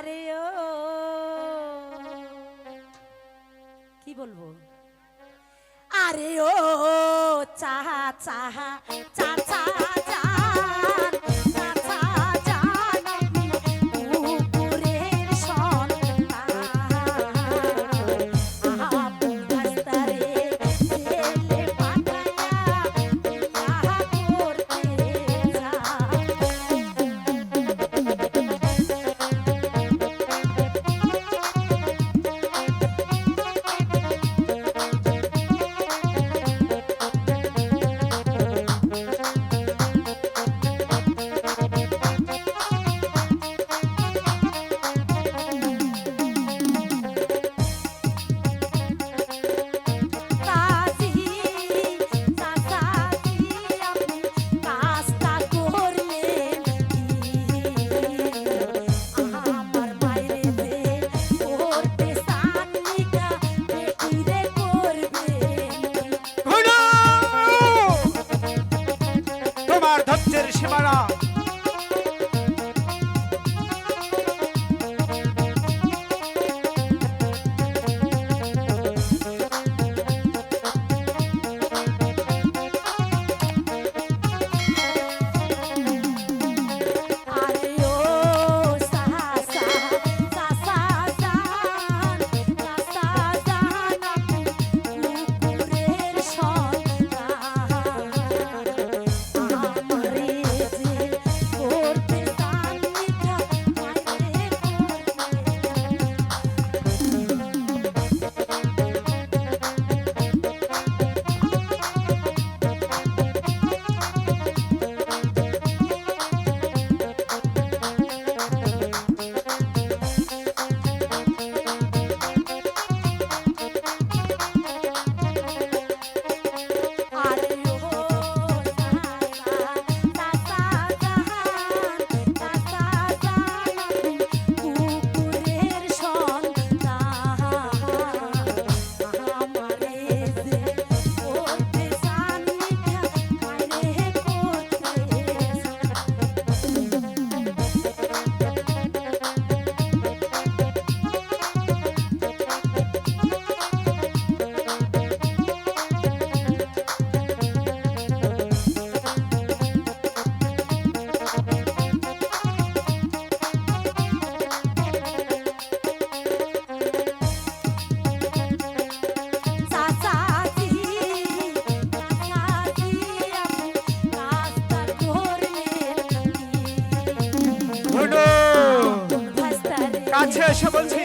আরে ও। কি বলব? আরে ও চাহা চাহা কাছে এসে বলছি।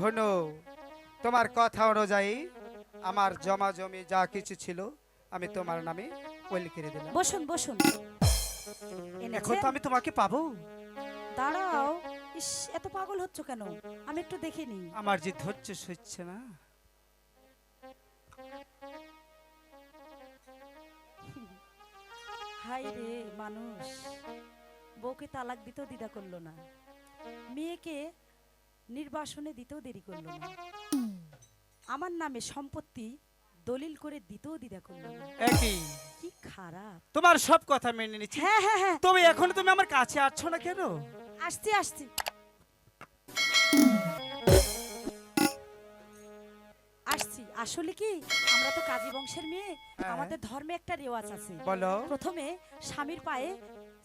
ঘনু তোমার কথা অনুযায়ী আমার জমা জমি যা কিছু ছিল আমি তোমার নামে ওয়েল করে দিলাম। বসুন বসুন। এখন তো আমি তোমাকে পাবো। দাঁড়াও। ইস এত পাগল হচ্ছ কেন? আমি একটু দেখিনি আমার যে ধৈর্য সইছে না হাই রে মানুষ। বউকে তালাক দিতেও দ্বিধা করল না। মেয়েকে নির্বাসনে দিতেও দেরি করল না। আমার নামে সম্পত্তি দলিল করে দিতেও দ্বিধা করল না। একই। কি খারাপ। তোমার সব কথা মেনে নিচ্ছি। হ্যাঁ হ্যাঁ হ্যাঁ। তবে এখন তুমি আমার কাছে আসছো না কেন? আসছি আসছি। আসলে কি আমরা তো কাজী বংশের মেয়ে হ্যাঁ। আমাদের ধর্মে একটা রেওয়াজ আছে। বলো। প্রথমে স্বামীর পায়ে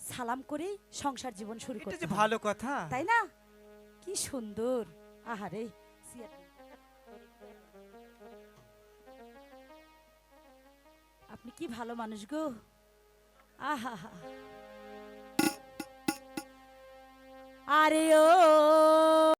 সালাম করেই সংসার জীবন শুরু করতে হয়। ভালো কথা। তাই না? কি সুন্দর। আহারে আপনি কি ভালো মানুষ গো? আহা আরে ও!